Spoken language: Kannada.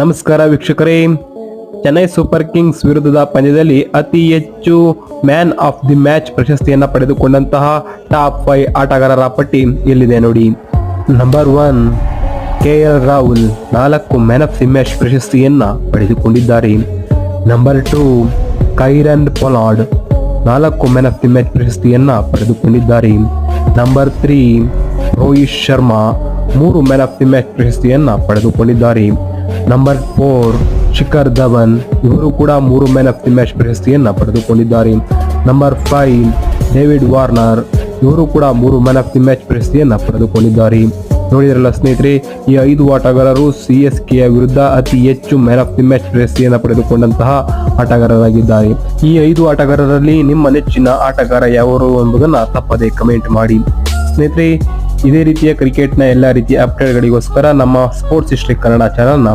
ನಮಸ್ಕಾರ ವೀಕ್ಷಕರೇ. ಚೆನ್ನೈ ಸೂಪರ್ ಕಿಂಗ್ಸ್ ವಿರುದ್ಧದ ಪಂದ್ಯದಲ್ಲಿ ಅತಿ ಹೆಚ್ಚು ಮ್ಯಾನ್ ಆಫ್ ದಿ ಮ್ಯಾಚ್ ಪ್ರಶಸ್ತಿಯನ್ನು ಪಡೆದುಕೊಂಡಂತಹ ಟಾಪ್ ಫೈವ್ ಆಟಗಾರರ ಪಟ್ಟಿ ಇಲ್ಲಿದೆ ನೋಡಿ. Number one K L Rahul ನಾಲ್ಕು ಮ್ಯಾನ್ ಆಫ್ ದಿ ಮ್ಯಾಚ್ ಪ್ರಶಸ್ತಿಯನ್ನ ಪಡೆದುಕೊಂಡಿದ್ದಾರೆ. ನಂಬರ್ ಟೂ ಕೈರನ್ ಪೊಲಾಡ್ ನಾಲ್ಕು ಮ್ಯಾನ್ ಆಫ್ ದಿ ಮ್ಯಾಚ್ ಪ್ರಶಸ್ತಿಯನ್ನ ಪಡೆದುಕೊಂಡಿದ್ದಾರೆ. ನಂಬರ್ ತ್ರೀ ರೋಹಿತ್ ಶರ್ಮಾ ಮೂರು ಮ್ಯಾನ್ ಆಫ್ ದಿ ಮ್ಯಾಚ್ ಪ್ರಶಸ್ತಿಯನ್ನು ಪಡೆದುಕೊಂಡಿದ್ದಾರೆ. Number four Shikhar Dhawan. ಇವರು ಕೂಡ ಮೂರು ಮ್ಯಾನ್ ಆಫ್ ದಿ ಮ್ಯಾಚ್ ಪ್ರಶಸ್ತಿಯನ್ನು ಪಡೆದುಕೊಂಡಿದ್ದಾರೆ. Number five David Warner. ಇವರು ಕೂಡ ಮೂರು ಮ್ಯಾನ್ ಆಫ್ ದಿ ಮ್ಯಾಚ್ ಪ್ರಶಸ್ತಿಯನ್ನು ಪಡೆದುಕೊಂಡಿದ್ದಾರೆ. ನೋಡಿದ್ರಲ್ಲ ಸ್ನೇಹಿತರೆ, ಈ ಐದು ಆಟಗಾರರು ಸಿ ಎಸ್ ಕೆಯ ವಿರುದ್ಧ ಅತಿ ಹೆಚ್ಚು ಮ್ಯಾನ್ ಆಫ್ ದಿ ಮ್ಯಾಚ್ ಪ್ರಶಸ್ತಿಯನ್ನು ಪಡೆದುಕೊಂಡಂತಹ ಆಟಗಾರರಾಗಿದ್ದಾರೆ. ಈ ಐದು ಆಟಗಾರರಲ್ಲಿ ನಿಮ್ಮ ನೆಚ್ಚಿನ ಆಟಗಾರ ಯಾವರು ಎಂಬುದನ್ನು ತಪ್ಪದೆ ಕಮೆಂಟ್ ಮಾಡಿ. ಸ್ನೇಹಿತರೆ ಇದೇ ರೀತಿಯ ಕ್ರಿಕೆಟ್ನ ಎಲ್ಲ ರೀತಿಯ ಅಪ್ಡೇಟ್ಗಳಿಗೋಸ್ಕರ ನಮ್ಮ ಸ್ಪೋರ್ಟ್ಸ್ ಹಿಸ್ಟ್ರಿ ಕನ್ನಡ ಚಾನಲ್ನ